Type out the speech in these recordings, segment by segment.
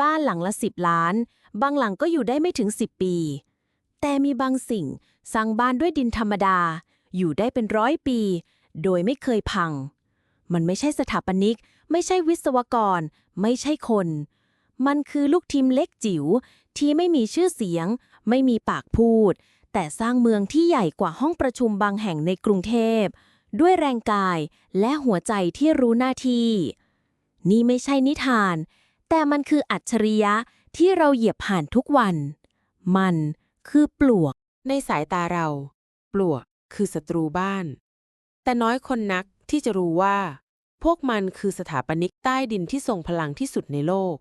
บ้านหลังละสิบล้าน บางหลังก็อยู่ได้ไม่ถึงสิบปี แต่มีบางสิ่งสร้างบ้านด้วยดินธรรมดา อยู่ได้เป็นร้อยปี โดยไม่เคยพัง มันไม่ใช่สถาปนิก ไม่ใช่วิศวกร ไม่ใช่คน มันคือลูกทีมเล็กจิ๋วที่ไม่มีชื่อเสียง ไม่มีปากพูด แต่สร้างเมืองที่ใหญ่กว่าห้องประชุมบางแห่งในกรุงเทพ ด้วยแรงกายและหัวใจที่รู้หน้าที่ นี่ไม่ใช่นิทาน แต่มันคืออัจฉริยะที่เราเหยียบผ่านทุกวัน มันคือปลวก ในสายตาเรา ปลวกคือศัตรูบ้าน แต่น้อยคนนักที่จะรู้ว่า พวกมันคือสถาปนิกใต้ดินที่ทรงพลังที่สุดในโลก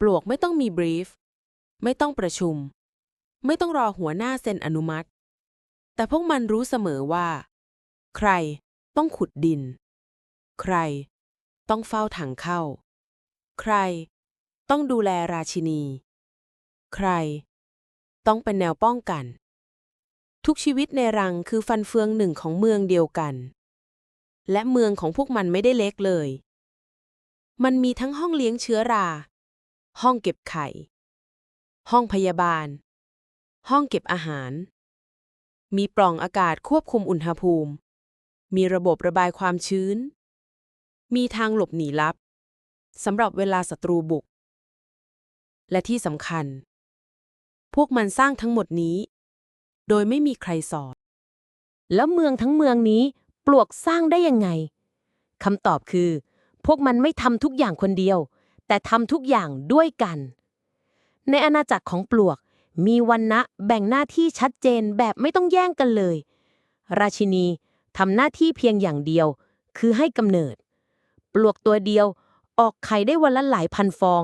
ปลวกไม่ต้องมีบรีฟ ไม่ต้องประชุม ไม่ต้องรอหัวหน้าเซ็นอนุมัติ แต่พวกมันรู้เสมอว่า ใครต้องขุดดิน ใครต้องเฝ้าถังเข้า ใคร ต้องดูแลราชินี ใคร ต้องเป็นแนวป้องกัน ทุกชีวิตในรังคือฟันเฟืองหนึ่งของเมืองเดียวกัน และเมืองของพวกมันไม่ได้เล็กเลย มันมีทั้งห้องเลี้ยงเชื้อรา ห้องเก็บไข่ ห้องพยาบาล ห้องเก็บอาหาร มีปล่องอากาศควบคุมอุณหภูมิ มีระบบระบายความชื้น มีทางหลบหนีลับ สำหรับเวลาศัตรูบุก และที่สำคัญ พวกมันสร้างทั้งหมดนี้ โดยไม่มีใครสอน แล้วเมืองทั้งเมืองนี้ปลวกสร้างได้ยังไงคำตอบคือ พวกมันไม่ทำทุกอย่างคนเดียว แต่ทำทุกอย่างด้วยกัน ในอาณาจักรของปลวกมีวันนะแบ่งหน้าที่ชัดเจนแบบไม่ต้องแย่งกันเลย ราชินีทำหน้าที่เพียงอย่างเดียว คือให้กำเนิด ปลวกตัวเดียว ออกไข่ได้วันละหลายพันฟอง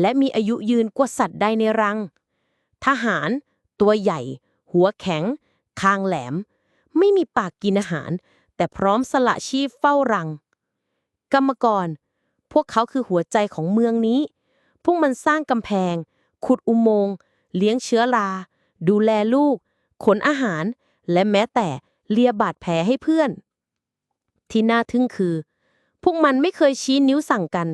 และมีอายุยืนกว่าสัตว์ใดในรัง ทหาร ตัวใหญ่ หัวแข็ง คางแหลม ไม่มีปากกินอาหาร แต่พร้อมสละชีพเฝ้ารัง กรรมกร พวกเขาคือหัวใจของเมืองนี้ พวกมันสร้างกำแพง ขุดอุโมงค์เลี้ยงเชื้อรา ดูแลลูก ขนอาหาร และแม้แต่เลียบาดแผลให้เพื่อน ที่น่าทึ่งคือ พวกมันไม่เคยชี้นิ้วสั่งกัน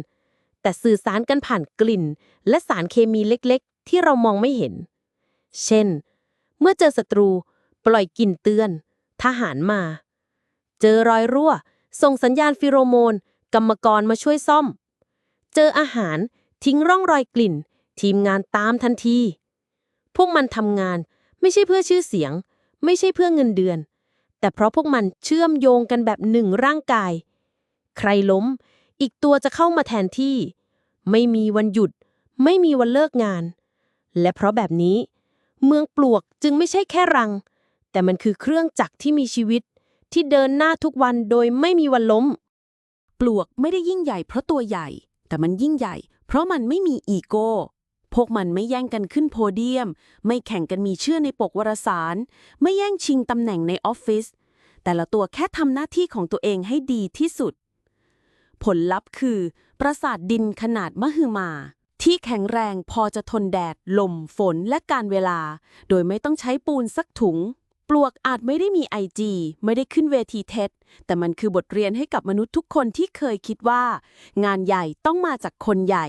แต่สื่อสารกันผ่านกลิ่น และสารเคมีเล็กๆ ที่เรามองไม่เห็น เช่น เมื่อเจอศัตรู ปล่อยกลิ่นเตือน ทหารมา เจอรอยรั่ว ส่งสัญญาณฟิโรโมน กรรมกรมาช่วยซ่อม เจออาหารทิ้งร่องรอยกลิ่น ทีมงานตามทันที พวกมันทำงานไม่ใช่เพื่อชื่อเสียง ไม่ใช่เพื่อเงินเดือน แต่เพราะพวกมันเชื่อมโยงกันแบบหนึ่งร่างกาย ใครล้ม อีกตัวจะเข้ามาแทนที่ ไม่มีวันหยุด ไม่มีวันเลิกงาน และเพราะแบบนี้ เมืองปลวกจึงไม่ใช่แค่รัง แต่มันคือเครื่องจักรที่มีชีวิต ที่เดินหน้าทุกวันโดยไม่มีวันล้ม ปลวกไม่ได้ยิ่งใหญ่เพราะตัวใหญ่ แต่มันยิ่งใหญ่ เพราะมันไม่มีอีโก้พวกมันไม่แย่งกันขึ้นโพเดียม ไม่แข่งกันมีชื่อในปกวารสาร ไม่แย่งชิงตำแหน่งในออฟฟิศแต่ละตัวแค่ทำหน้าที่ของตัวเองให้ดีที่สุด ผลลัพธ์คือ ปราสาทดินขนาดมหึมา ที่แข็งแรงพอจะทนแดด ลม ฝนและการเวลา โดยไม่ต้องใช้ปูนสักถุง ปลวกอาจไม่ได้มีไอจีไม่ได้ขึ้นเวทีเท็จ แต่มันคือบทเรียนให้กับมนุษย์ทุกคนที่เคยคิดว่า งานใหญ่ต้องมาจากคนใหญ่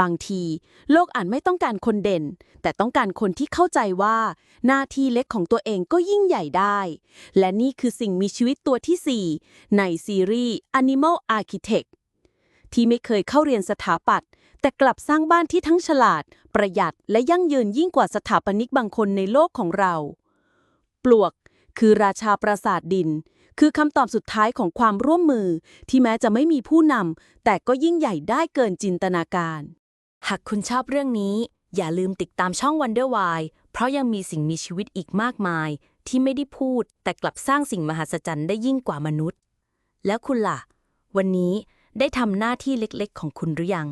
บางที โลกอาจไม่ต้องการคนเด่น แต่ต้องการคนที่เข้าใจว่า หน้าที่เล็กของตัวเองก็ยิ่งใหญ่ได้ และนี่คือสิ่งมีชีวิตตัวที่ 4 ในซีรีส์ Animal Architect ที่ไม่เคยเข้าเรียนสถาปัตย์แต่กลับสร้างบ้านที่ทั้งฉลาด ประหยัดและยั่งยืนยิ่งกว่าสถาปนิกบางคนในโลกของเรา ปลวกคือราชาปราสาทดิน คือคำตอบสุดท้ายของความร่วมมือที่แม้จะไม่มีผู้นำแต่ก็ยิ่งใหญ่ได้เกินจินตนาการ หากคุณชอบเรื่องนี้ อย่าลืมติดตามช่อง Wonder Why เพราะยังมีสิ่งมีชีวิตอีกมากมาย ที่ไม่ได้พูด แต่กลับสร้างสิ่งมหัศจรรย์ได้ยิ่งกว่ามนุษย์ แล้วคุณล่ะ วันนี้ได้ทำหน้าที่เล็กๆ ของคุณหรือยัง